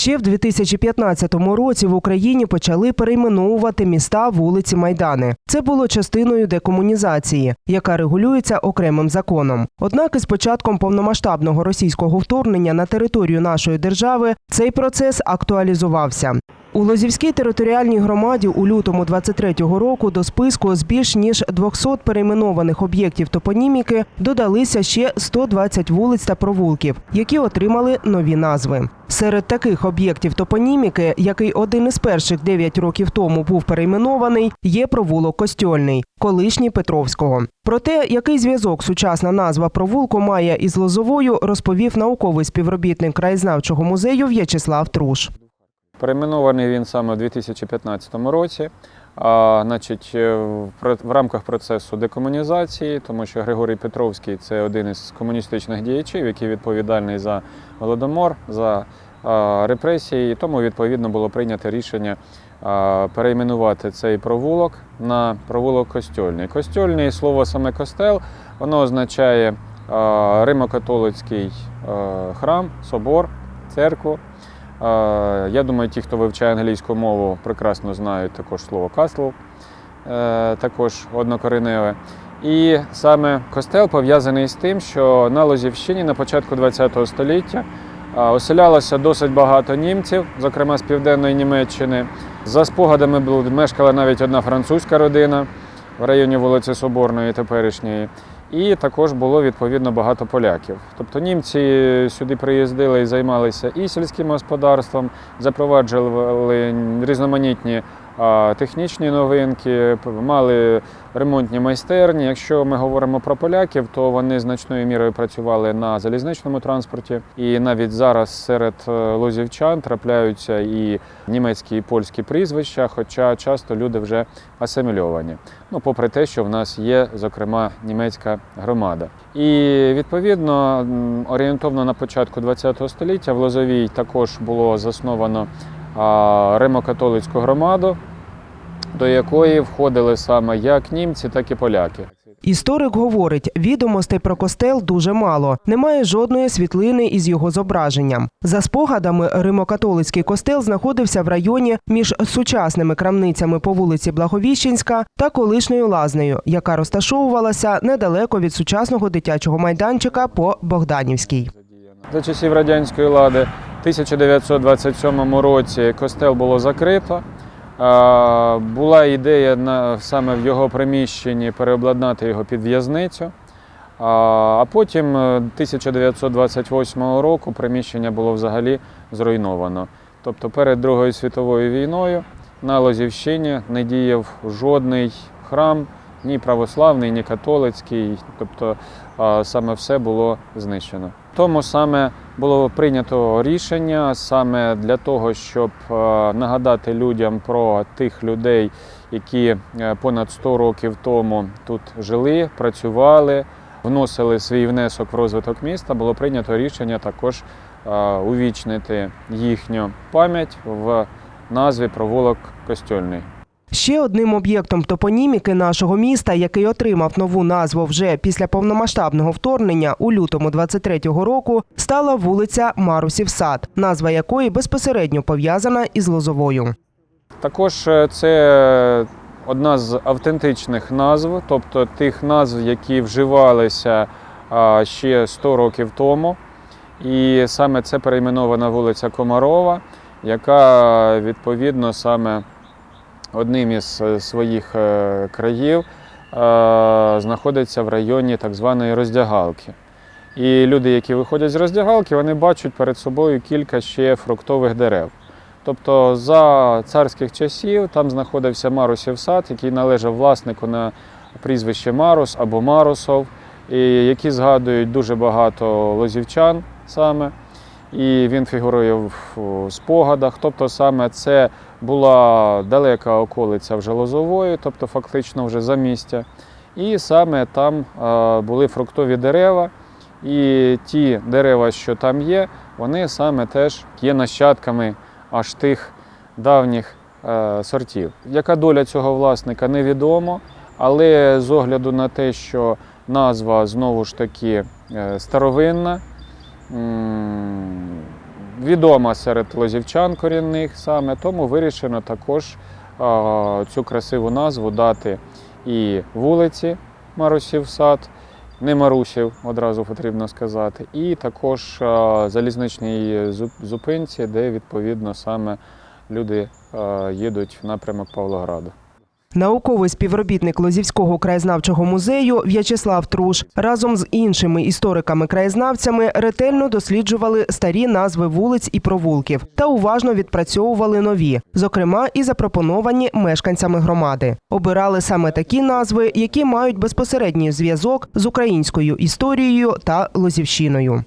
Ще в 2015 році в Україні почали перейменовувати міста вулиці Майдани. Це було частиною декомунізації, яка регулюється окремим законом. Однак із початком повномасштабного російського вторгнення на територію нашої держави цей процес актуалізувався. У Лозівській територіальній громаді у лютому 23-го року до списку з більш ніж 200 перейменованих об'єктів топоніміки додалися ще 120 вулиць та провулків, які отримали нові назви. Серед таких об'єктів топоніміки, який один із перших 9 років тому був перейменований, є провулок Костьольний, колишній Петровського. Про те, який зв'язок сучасна назва провулку має із Лозовою, розповів науковий співробітник краєзнавчого музею В'ячеслав Труш. Перейменований він саме у 2015 році. А, значить, е, в рамках процесу декомунізації, тому що Григорій Петровський це один із комуністичних діячів, який відповідальний за голодомор, за а, репресії. І тому відповідно було прийнято рішення а, перейменувати цей провулок на провулок Костьольний. Костьольний слово саме костел, воно означає римо-католицький храм, собор, церкву. Я думаю, ті, хто вивчає англійську мову, прекрасно знають також слово castle, е, також однокореневе. І саме костел пов'язаний з тим, що на Лозівщині на початку ХХ століття е, оселялося досить багато німців, зокрема з південної Німеччини. За спогадами мешкала навіть одна французька родина в районі вулиці Соборної теперішньої. І також було відповідно багато поляків. Тобто німці сюди приїздили і займалися і сільським господарством, запроваджували різноманітні технічні новинки, мали ремонтні майстерні. Якщо ми говоримо про поляків, то вони значною мірою працювали на залізничному транспорті. І навіть зараз серед е, лозівчан трапляються і німецькі і польські прізвища, хоча часто люди вже асимільовані. Ну, попри те, що в нас є, зокрема, німецька громада. І відповідно орієнтовно на початку ХХ століття в Лозовій також було засновано римо-католицьку громаду, до якої входили саме як німці, так і поляки. Історик говорить, відомостей про костел дуже мало. Немає жодної світлини із його зображенням. За спогадами, римокатолицький костел знаходився в районі між сучасними крамницями по вулиці Благовіщенська та колишньою лазнею, яка розташовувалася недалеко від сучасного дитячого майданчика по Богданівській. За часів радянської влади 1927 році костел було закрито. Була ідея саме в його приміщенні переобладнати його під в'язницю. А, потім е, 1928 року приміщення було взагалі зруйновано. Тобто перед Другою світовою війною на Лозівщині не діяв жодний храм, ні православний, ні католицький. Тобто саме все було знищено. Тому саме було прийнято рішення саме для того, щоб е, нагадати людям про тих людей, які е, понад 100 років тому тут жили, працювали, вносили свій внесок в розвиток міста. Було прийнято рішення також е, увічнити їхню пам'ять в назві провулок Костьольний. Ще одним об'єктом топоніміки нашого міста, який отримав нову назву вже після повномасштабного вторгнення у лютому 23-го року, стала вулиця Марусів Сад, назва якої безпосередньо пов'язана із Лозовою. Також е, це одна з автентичних назв, тобто тих назв, які вживалися ще 100 років тому. І саме це перейменована вулиця Комарова, яка відповідно саме одним із е, своїх е, країв е, знаходиться в районі так званої роздягалки. І люди, які виходять з роздягалки, вони бачать перед собою кілька ще фруктових дерев. Тобто за царських часів там знаходився Марусів сад, який належав власнику на прізвище Марус або Марусов, і які згадують дуже багато лозівчан саме. І він фігурує в спогадах. Тобто саме це була далека околиця вже Лозової, тобто фактично вже за місця. І саме там е, були фруктові дерева. І ті дерева, що там є, вони саме теж є нащадками аж тих давніх е, сортів. Яка доля цього власника невідомо, але з огляду на те, що назва знову ж таки е, старовинна, відома серед лозівчан корінних саме, тому вирішено також цю красиву назву дати і вулиці Марусів сад, не Марусів, одразу потрібно сказати, і також залізничній зупинці, де відповідно саме люди їдуть в напрямок Павлограду. Науковий співробітник Лозівського краєзнавчого музею В'ячеслав Труш разом з іншими істориками-краєзнавцями ретельно досліджували старі назви вулиць і провулків та уважно відпрацьовували нові, зокрема і запропоновані мешканцями громади. Обирали саме такі назви, які мають безпосередній зв'язок з українською історією та Лозівщиною.